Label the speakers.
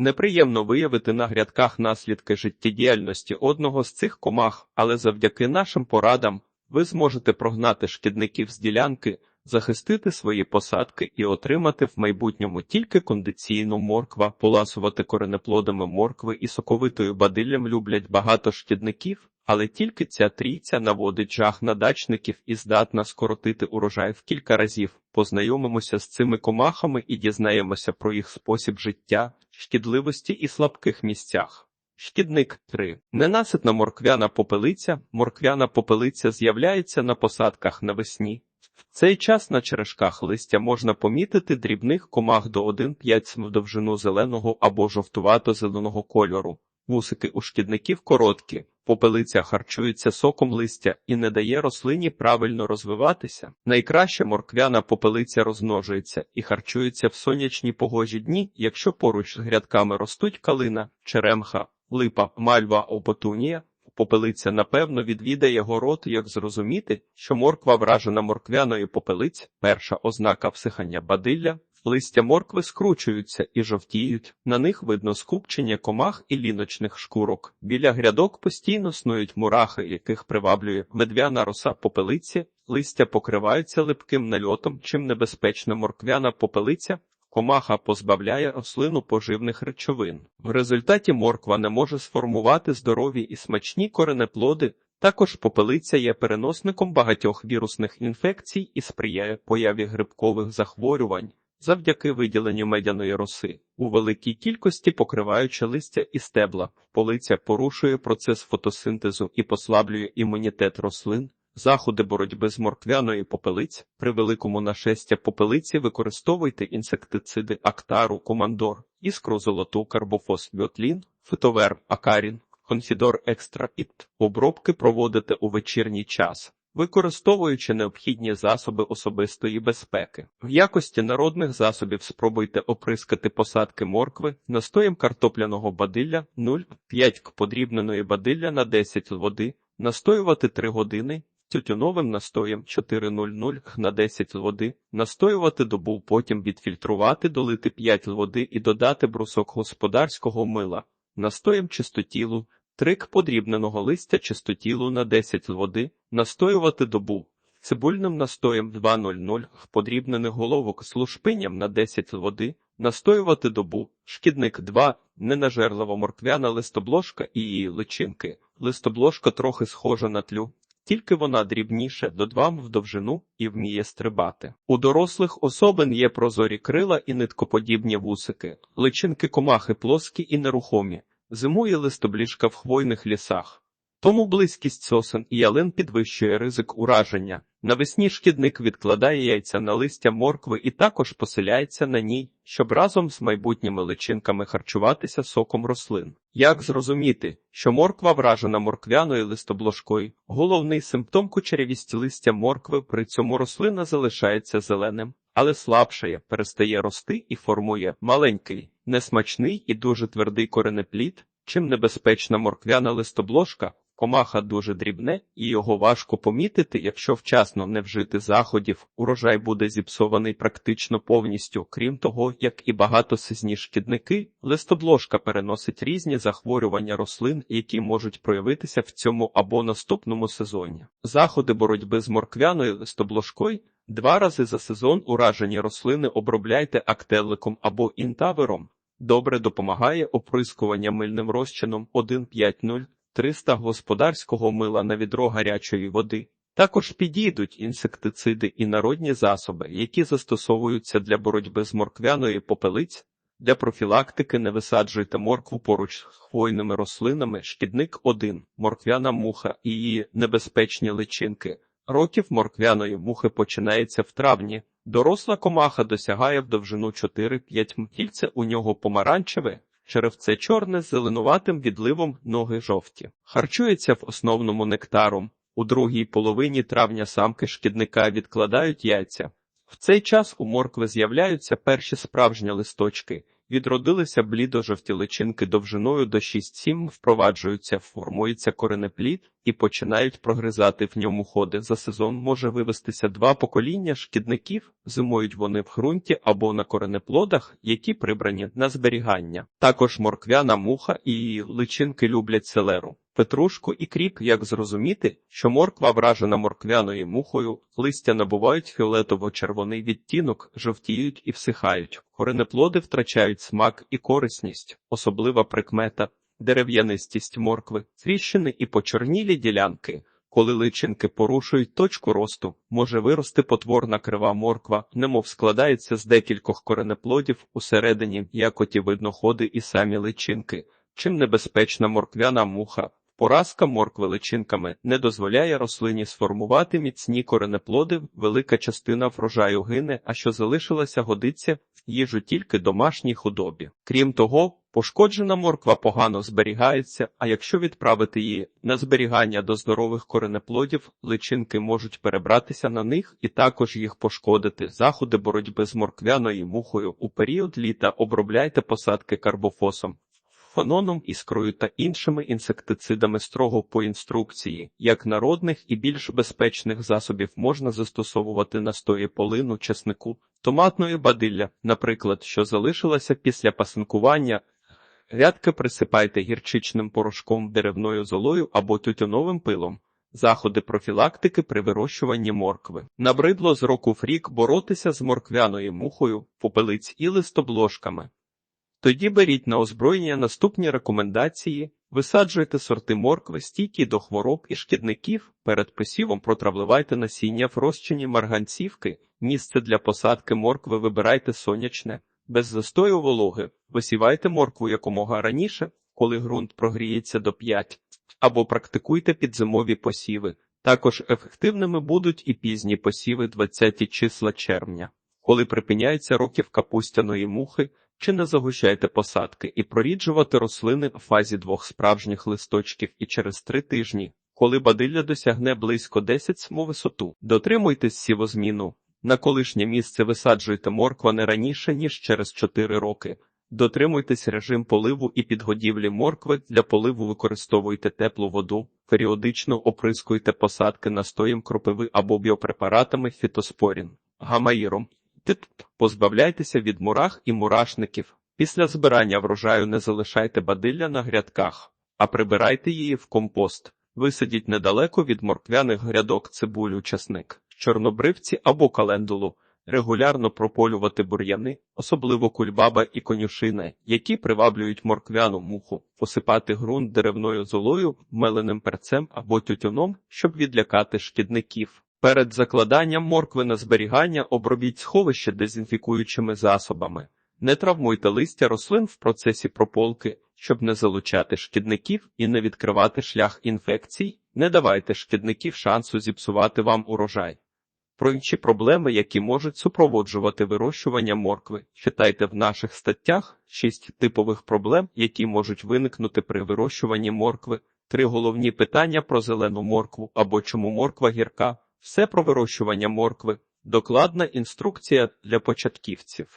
Speaker 1: Неприємно виявити на грядках наслідки життєдіяльності одного з цих комах, але завдяки нашим порадам ви зможете прогнати шкідників з ділянки, захистити свої посадки і отримати в майбутньому тільки кондиційну морква, поласувати коренеплодами моркви і соковитою бадиллям люблять багато шкідників, але тільки ця трійця наводить жах на дачників і здатна скоротити урожай в кілька разів. Познайомимося з цими комахами і дізнаємося про їх спосіб життя, шкідливості і слабких місцях. Шкідник 3. Ненаситна морквяна попелиця. Морквяна попелиця з'являється на посадках навесні. В цей час на черешках листя можна помітити дрібних комах до 1,5 см в довжину зеленого або жовтувато-зеленого кольору. Вусики у шкідників короткі, попелиця харчується соком листя і не дає рослині правильно розвиватися. Найкраще морквяна попелиця розмножується і харчується в сонячні погожі дні, якщо поруч з грядками ростуть калина, черемха, липа, мальва, опотунія. Попелиця напевно відвідає город, як зрозуміти, що морква вражена морквяною попелиць, перша ознака всихання бадилля, листя моркви скручуються і жовтіють, на них видно скупчення комах і ліночних шкурок. Біля грядок постійно снують мурахи, яких приваблює медвяна роса попелиці, листя покриваються липким нальотом, чим небезпечна морквяна попелиця. Комаха позбавляє рослину поживних речовин. В результаті морква не може сформувати здорові і смачні коренеплоди. Також попелиця є переносником багатьох вірусних інфекцій і сприяє появі грибкових захворювань завдяки виділенню медяної роси. У великій кількості покриваючи листя і стебла, полиця порушує процес фотосинтезу і послаблює імунітет рослин. Заходи боротьби з морквяною попелиць при великому нашестя попелиці використовуйте інсектициди Актару, Командор, іскру золоту, карбофос, Вьотлін, фитовер, Акарін, Конфідор Екстра Іт. Обробки проводите у вечірній час, використовуючи необхідні засоби особистої безпеки. В якості народних засобів спробуйте оприскати посадки моркви настоєм картопляного бадилля 0,5 к подрібненої бадилля на 10 води, настоювати 3 години, тютюновим настоєм 4,00 на 10 води, настоювати добу, потім відфільтрувати, долити 5 води і додати брусок господарського мила, настоєм чистотілу, трик подрібненого листя чистотілу на 10 води, настоювати добу. Цибульним настоєм 2,00 подрібнених головок з на 10 води, настоювати добу, шкідник 2, ненажерлива морквяна листобложка і її личинки. Листобложка трохи схожа на тлю, тільки вона дрібніше до 2 в довжину і вміє стрибати. У дорослих особин є прозорі крила і ниткоподібні вусики, личинки комахи плоскі і нерухомі, зимує листобліжка в хвойних лісах. Тому близькість сосен і ялин підвищує ризик ураження. Навесні шкідник відкладає яйця на листя моркви і також поселяється на ній, щоб разом з майбутніми личинками харчуватися соком рослин. Як зрозуміти, що морква вражена морквяною листобложкою? Головний симптом кучерявість листя моркви при цьому рослина залишається зеленим, але слабшає, перестає рости і формує маленький, несмачний і дуже твердий коренеплід. Чим небезпечна морквяна листобложка, комаха дуже дрібне, і його важко помітити, якщо вчасно не вжити заходів, урожай буде зіпсований практично повністю. Крім того, як і багатосизні шкідники, листобложка переносить різні захворювання рослин, які можуть проявитися в цьому або наступному сезоні. Заходи боротьби з морквяною листобложкою два рази за сезон уражені рослини обробляйте актеликом або інтавером. Добре допомагає оприскування мильним розчином 1,50 300 господарського мила на відро гарячої води. Також підійдуть інсектициди і народні засоби, які застосовуються для боротьби з морквяною попелиць. Для профілактики не висаджуйте моркву поруч з хвойними рослинами, шкідник 1, морквяна муха і її небезпечні личинки. Років морквяної мухи починається в травні. Доросла комаха досягає в довжину 4-5 м. У нього помаранчеве, черевце чорне з зеленуватим відливом ноги жовті. Харчується в основному нектаром. У другій половині травня самки шкідника відкладають яйця. В цей час у моркви з'являються перші справжні листочки, Відродилися блідо-жовті личинки довжиною до 6-7, впроваджуються, формується коренеплід і починають прогризати в ньому ходи. За сезон може вивестися два покоління шкідників, зимують вони в ґрунті або на коренеплодах, які прибрані на зберігання. Також морквяна муха і личинки люблять селеру. Петрушку і кріп, як зрозуміти, що морква вражена морквяною мухою, листя набувають фіолетово-червоний відтінок, жовтіють і всихають. Коренеплоди втрачають смак і корисність, особлива прикмета, дерев'янистість моркви, тріщини і почорнілі ділянки. Коли личинки порушують точку росту, може вирости потворна крива морква, немов складається з декількох коренеплодів, усередині якоті видно ходи і самі личинки. Чим небезпечна морквяна муха? Поразка моркви личинками не дозволяє рослині сформувати міцні коренеплоди, велика частина врожаю гине, а що залишилася годиться в їжу тільки домашній худобі. Крім того, пошкоджена морква погано зберігається, а якщо відправити її на зберігання до здорових коренеплодів, личинки можуть перебратися на них і також їх пошкодити. Заходи боротьби з морквяною мухою у період літа обробляйте посадки карбофосом фаноном, іскрою та іншими інсектицидами строго по інструкції, як народних і більш безпечних засобів можна застосовувати настої полину, чеснику, томатної бадилля, наприклад, що залишилася після пасинкування. Рядки присипайте гірчичним порошком, деревною золою або тютюновим пилом. Заходи профілактики при вирощуванні моркви. Набридло з року в рік боротися з морквяною мухою, попелиць і листобложками. Тоді беріть на озброєння наступні рекомендації, висаджуйте сорти моркви, стійкі до хвороб і шкідників, перед посівом протравливайте насіння в розчині марганцівки, місце для посадки моркви вибирайте сонячне, без застою вологи, висівайте моркву якомога раніше, коли ґрунт прогріється до 5, або практикуйте підзимові посіви. Також ефективними будуть і пізні посіви 20 числа червня, коли припиняється років капустяної мухи, чи не загущайте посадки і проріджувати рослини в фазі двох справжніх листочків і через три тижні, коли бадилля досягне близько 10 см висоту. Дотримуйтесь сівозміну. На колишнє місце висаджуйте морква не раніше, ніж через 4 роки. Дотримуйтесь режим поливу і підгодівлі моркви. Для поливу використовуйте теплу воду, періодично оприскуйте посадки настоєм кропиви або біопрепаратами фітоспорін, гамаїром. Позбавляйтеся від мурах і мурашників. Після збирання врожаю не залишайте бадилля на грядках, а прибирайте її в компост. Висадіть недалеко від морквяних грядок цибулю, часник, чорнобривці або календулу. Регулярно прополювати бур'яни, особливо кульбаба і конюшина, які приваблюють морквяну муху, посипати ґрунт деревною золою, меленим перцем або тютюном, щоб відлякати шкідників. Перед закладанням моркви на зберігання обробіть сховище дезінфікуючими засобами. Не травмуйте листя рослин в процесі прополки, щоб не залучати шкідників і не відкривати шлях інфекцій, не давайте шкідників шансу зіпсувати вам урожай. Про інші проблеми, які можуть супроводжувати вирощування моркви, читайте в наших статтях 6 типових проблем, які можуть виникнути при вирощуванні моркви, три головні питання про зелену моркву або чому морква гірка. Все про вирощування моркви, докладна інструкція для початківців.